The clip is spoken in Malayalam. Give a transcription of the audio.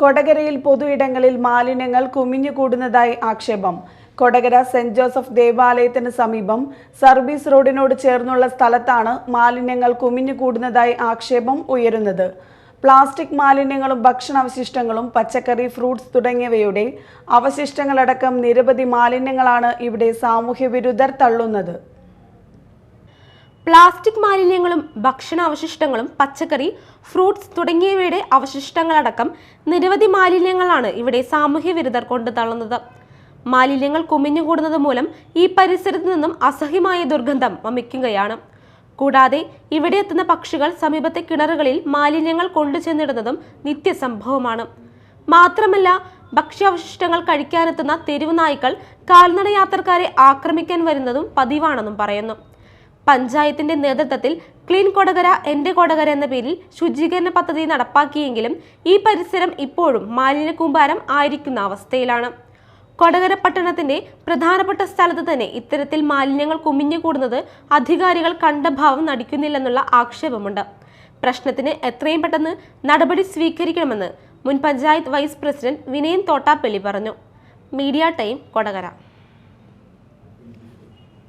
കൊടകരയിൽ പൊതുയിടങ്ങളിൽ മാലിന്യങ്ങൾ കുമിഞ്ഞുകൂടുന്നതായി ആക്ഷേപം. കൊടകര സെന്റ് ജോസഫ് ദേവാലയത്തിന് സമീപം സർവീസ് റോഡിനോട് ചേർന്നുള്ള സ്ഥലത്താണ് മാലിന്യങ്ങൾ കുമിഞ്ഞുകൂടുന്നതായി ആക്ഷേപം ഉയരുന്നത്. പ്ലാസ്റ്റിക് മാലിന്യങ്ങളും ഭക്ഷണാവശിഷ്ടങ്ങളും പച്ചക്കറി ഫ്രൂട്ട്സ് തുടങ്ങിയവയുടെ അവശിഷ്ടങ്ങളടക്കം നിരവധി മാലിന്യങ്ങളാണ് ഇവിടെ സാമൂഹ്യവിരുദ്ധർ തള്ളുന്നത്. പ്ലാസ്റ്റിക് മാലിന്യങ്ങളും ഭക്ഷണാവശിഷ്ടങ്ങളും പച്ചക്കറി ഫ്രൂട്ട്സ് തുടങ്ങിയവയുടെ അവശിഷ്ടങ്ങളടക്കം നിരവധി മാലിന്യങ്ങളാണ് ഇവിടെ സാമൂഹ്യ വിരുദ്ധർ കൊണ്ടു തള്ളുന്നത്. മാലിന്യങ്ങൾ കുമിഞ്ഞുകൂടുന്നത് മൂലം ഈ പരിസരത്ത് നിന്നും അസഹ്യമായ ദുർഗന്ധം വമിക്കുകയാണ്. കൂടാതെ ഇവിടെ എത്തുന്ന പക്ഷികൾ സമീപത്തെ കിണറുകളിൽ മാലിന്യങ്ങൾ കൊണ്ടുചെന്നിടുന്നതും നിത്യസംഭവമാണ്. മാത്രമല്ല ഭക്ഷ്യാവശിഷ്ടങ്ങൾ കഴിക്കാനെത്തുന്ന തെരുവ് നായ്ക്കൾ കാൽനട യാത്രക്കാരെ ആക്രമിക്കാൻ വരുന്നതും പതിവാണെന്നും പറയുന്നു. പഞ്ചായത്തിന്റെ നേതൃത്വത്തിൽ ക്ലീൻ കൊടകര എന്റെ കൊടകര എന്ന പേരിൽ ശുചീകരണ പദ്ധതി നടപ്പാക്കിയെങ്കിലും ഈ പരിസരം ഇപ്പോഴും മാലിന്യ കൂമ്പാരം ആയിരിക്കുന്ന അവസ്ഥയിലാണ്. കൊടകര പട്ടണത്തിന്റെ പ്രധാനപ്പെട്ട സ്ഥലത്ത് തന്നെ ഇത്തരത്തിൽ മാലിന്യങ്ങൾ കുമിഞ്ഞുകൂടുന്നത് അധികാരികൾ കണ്ട ഭാവം നടിക്കുന്നില്ലെന്നുള്ള ആക്ഷേപമുണ്ട്. പ്രശ്നത്തിന് എത്രയും പെട്ടെന്ന് നടപടി സ്വീകരിക്കണമെന്ന് മുൻ പഞ്ചായത്ത് വൈസ് പ്രസിഡന്റ് വിനയൻ തോട്ടാപ്പള്ളി പറഞ്ഞു. Media time Kodakara.